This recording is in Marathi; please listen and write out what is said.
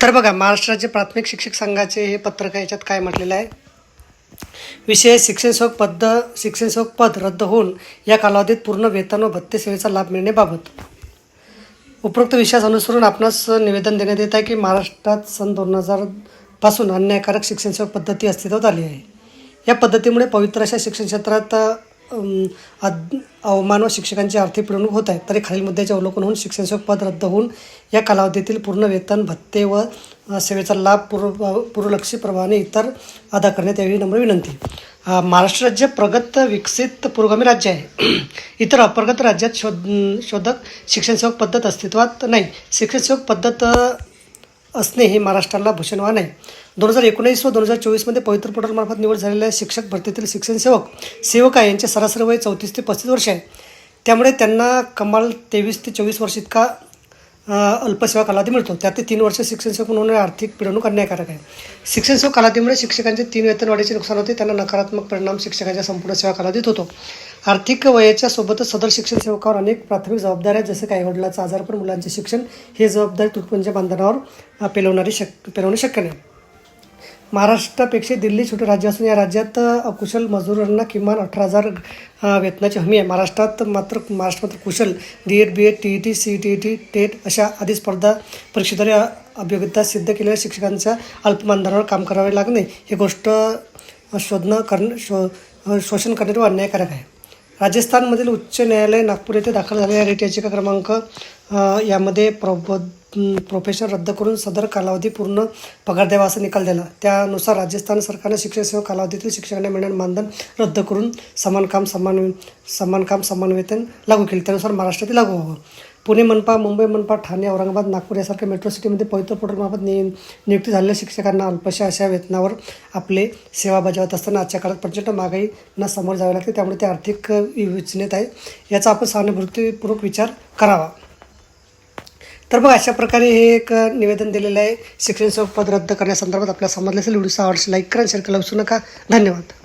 तर बघा महाराष्ट्र राज्य प्राथमिक शिक्षक संघाचे हे पत्रक याच्यात काय म्हटलेलं आहे? विषय शिक्षण सेवक पद शिक्षण सेवक पद रद्द होऊन या कालावधीत पूर्ण वेतन व भत्ते सेवेचा लाभ मिळण्याबाबत उपरोक्त विषयास अनुसरून आपणास निवेदन देण्यात येत आहे की महाराष्ट्रात सन दोन हजारपासून अन्यायकारक शिक्षणसेवक पद्धती अस्तित्वात आली आहे. या पद्धतीमुळे पवित्र अशा शिक्षण क्षेत्रात अवमान व शिक्षकांची आर्थिक पिळवणूक होत आहे तरी खालील मुद्द्याचे अवलोकन होऊन शिक्षण सेवक पद रद्द होऊन या कालावधीतील पूर्ण वेतन भत्ते व सेवेचा लाभ पूर्व पूर्वलक्षी प्रवाहाने इतर अदा करण्यात यावी नम्र विनंती. महाराष्ट्र राज्य प्रगत विकसित पुरोगामी राज्य आहे. इतर अप्रगत राज्यात शोध शोधक शिक्षण सेवक पद्धत अस्तित्वात नाही. शिक्षण सेवक पद्धत असणे हे महाराष्ट्राला भूषणवान आहे. दोन हजार एकोणीस व दोन हजार चोवीसमध्ये पवित्र पोर्टलमार्फत निवड झालेल्या शिक्षक भरतीतील शिक्षण सेवक आहे यांचे सरासरी वय चौतीस ते पस्तीस वर्ष आहे. त्यामुळे त्यांना कमाल तेवीस ते चोवीस वर्ष इतका अल्पसेवा कालावधी मिळतो. त्यात तीन वर्ष शिक्षण सेवक म्हणून आर्थिक पिळवणूक अन्यायकारक आहे. शिक्षण सेवक कालावधीमुळे शिक्षकांचे तीन वेतनवाढीचे नुकसान होते. त्यांना नकारात्मक परिणाम शिक्षकांच्या संपूर्ण सेवा कालावधीत होतो. आर्थिक वयाच्या सोबतच सदर शिक्षण सेवकावर अनेक प्राथमिक जबाबदाऱ्या जसे काही वडिलांचा आजारपण मुलांचे शिक्षण हे जबाबदारी तुटपुंच्या बांधणावर पेलवणारी शक पेलवणे शक्य नाही. महाराष्ट्रापेक्षा दिल्ली छोटे राज्य असून या राज्यात कुशल अकुशल मजुरांना किमान अठरा हजार वेतनाची हमी आहे. महाराष्ट्रात मात्र महाराष्ट्र मात्र कुशल D Ed B Ed T E T C T E T TET अशा आदी स्पर्धा परीक्षेद्वारे अ, अभियोग्यता सिद्ध केलेल्या शिक्षकांच्या अल्पमानधनावर काम करावे लागणे ही गोष्ट शोधणं करणं शो शोषण करणे व अन्यायकारक आहे. राजस्थानमधील उच्च न्यायालय नागपूर येथे दाखल झालेल्या रिट याचिका क्रमांक यामध्ये प्रबोध प्रोफेशन रद्द करून सदर कालावधी पूर्ण पगार द्यावा असा निकाल दिला. त्यानुसार राजस्थान सरकारने शिक्षण सेवा कालावधीतील शिक्षकांना मिळणारे मानधन रद्द करून समान काम समान समान काम समान वेतन लागू केले. त्यानुसार महाराष्ट्रातील लागू व्हावं. पुणे मनपा मुंबई मनपा ठाणे औरंगाबाद नागपूर यासारख्या मेट्रो सिटीमध्ये पवित्र पोर्टलमार्फत नि नियुक्ती झालेल्या शिक्षकांना अल्पशा अशा वेतनावर आपले सेवा बजावत असताना आजच्या काळात प्रचंड महागाईंना समोर जावे लागते. त्यामुळे ते आर्थिक विवेचनेत आहे याचा आपण सहानुभूतीपूर्वक विचार करावा. तर बघ अशा प्रकारे हे एक निवेदन दिलेलं आहे. शिक्षण सेवक पद रद्द करण्यासंदर्भात आपल्याला समजलं असेल व्हिडिओ आवडશે लाईक करा शेअर करायला विसरू नका. धन्यवाद.